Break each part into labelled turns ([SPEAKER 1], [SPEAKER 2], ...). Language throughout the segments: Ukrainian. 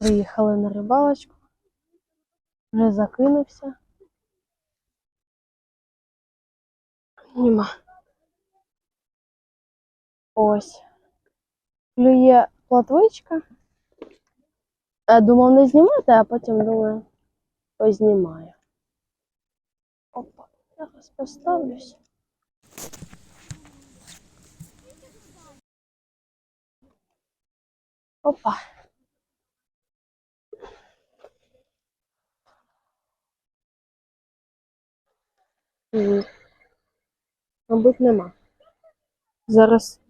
[SPEAKER 1] Приїхали на рибалочку. Вже закинувся. Нема. Ось. Клює платвичка. Я думав не знімати, а потім думаю, познімаю. Опа, зараз поставлюсь. Опа. Ні. Мабуть, нема. Зараз.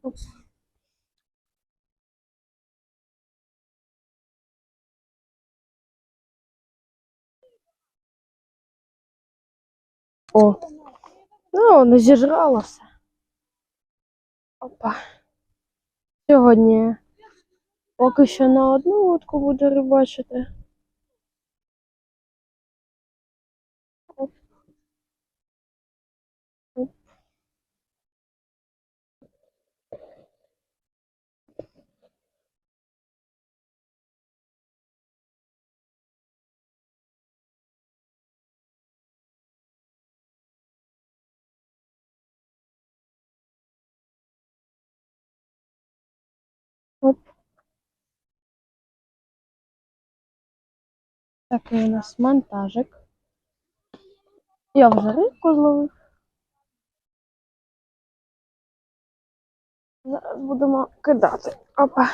[SPEAKER 1] О, ну, не зіжралося. Опа. Сьогодні поки що на одну утку буду рибачити. Такий у нас монтажик. Я вже рибку зловив. Зараз будемо кидати. Опа.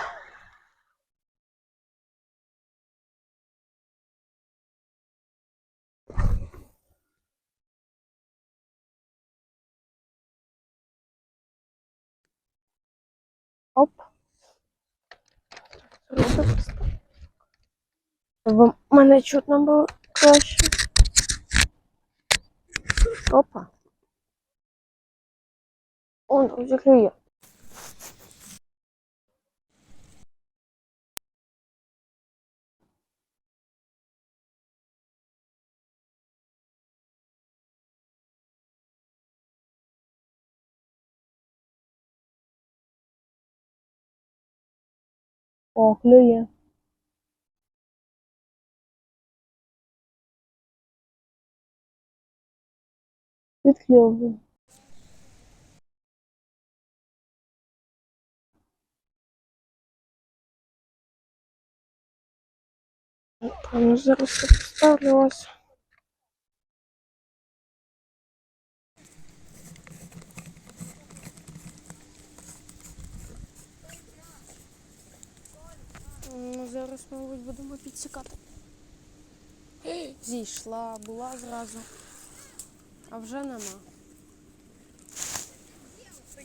[SPEAKER 1] Оп. Щоб мене чутно було краще. Опа. Он вже клює. О, клює. Відкльовую. Там зараз поставлю ось. Ну, зараз, мабуть, будемо підсікати. Зійшла, була зразу. А вже нема.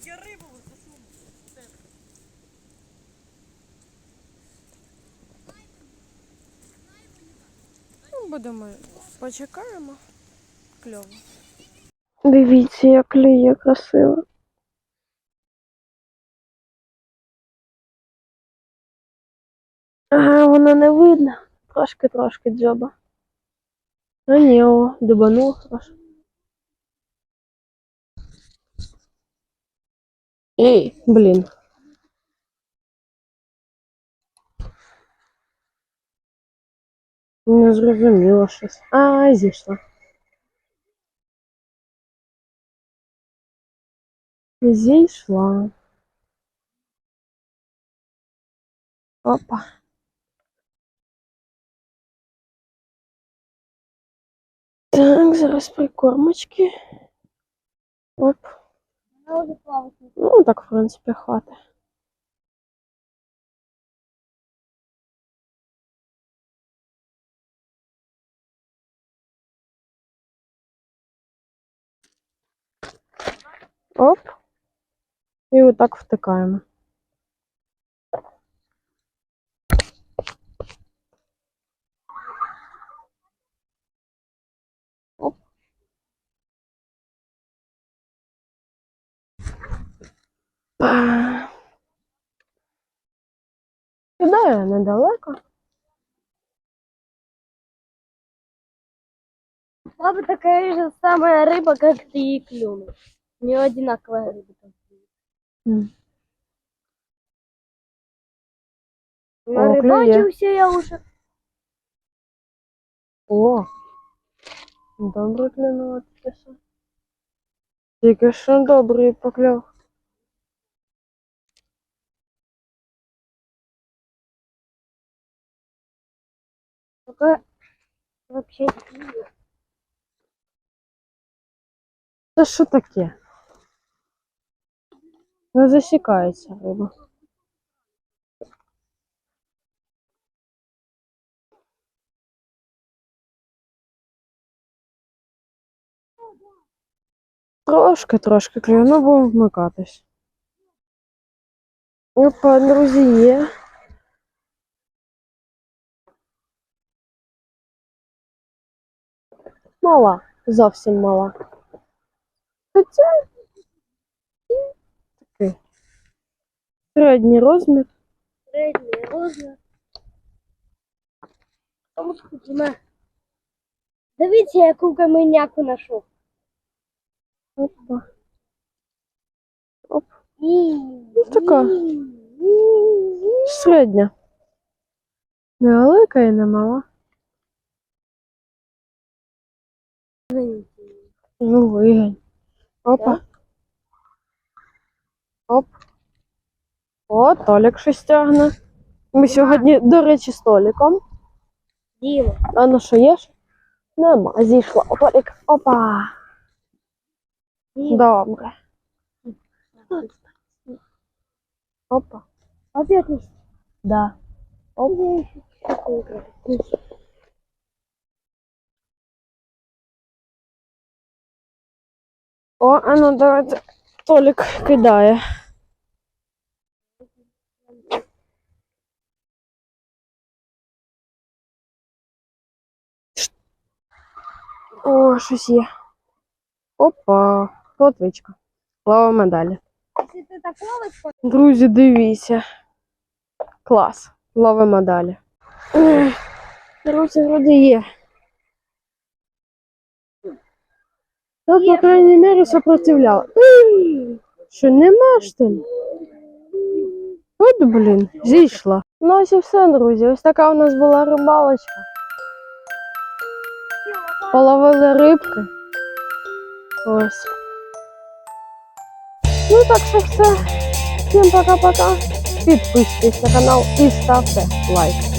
[SPEAKER 2] Я рибу засуну.
[SPEAKER 1] Ну, будемо почекаємо. Кльово. Дивіться, як клює красиво. Ага, воно не видно. Трошки-трошки дзьоба. А ні, о, дубанув хорошо. Ей, блін. Не зрозуміло щось. А, зійшла. Зійшла. Опа. Так, зараз прикормочки. Оп. Ну, так, в принципі, хватить. Оп. І отак втикаємо. Кидаю недалеко.
[SPEAKER 2] Папа такая же самая рыба, как ты и клюнул. Не одинаковая рыба там.
[SPEAKER 1] М.
[SPEAKER 2] Нарибачився я уже.
[SPEAKER 1] О, добре клянуватися. Тільки що добрий покльов.
[SPEAKER 2] Пока вообще
[SPEAKER 1] Це що таке? Не засікається риба. Трошки, трошки клює, ну будемо вмикатись. Опа, друзі, є. Мала, зовсім мала. Хоча такий середній розмір.
[SPEAKER 2] середній розмір. Дивіться, яку каменяку знайшов.
[SPEAKER 1] Опа.
[SPEAKER 2] Ну,
[SPEAKER 1] така. Середня. Невелика і не Ну, вигань. Опа. Оп. О, Толік щось тягне. Ми сьогодні, до речі, з Толіком.
[SPEAKER 2] Діма.
[SPEAKER 1] А ну що є? Нема, зійшла. О, Толік. Опа.
[SPEAKER 2] Діма.
[SPEAKER 1] Добре. Опа.
[SPEAKER 2] Опять не
[SPEAKER 1] Да. Оп. О, а ну давайте. Толік кидає. О, щось є. Опа, плотвичка. Слава медалі. Друзі, дивіться. Клас. Ловимо далі. Друзі, вроді є. Та, по крайній мірі, сопротивляла. Що, нема, що ли? От, блін, зійшла. Ну ось і все, друзі. Ось така у нас була рибалочка. Половили рибки. Ось. Ну так що все. Всім пока-пока. Підписуйтесь на канал і ставте лайк.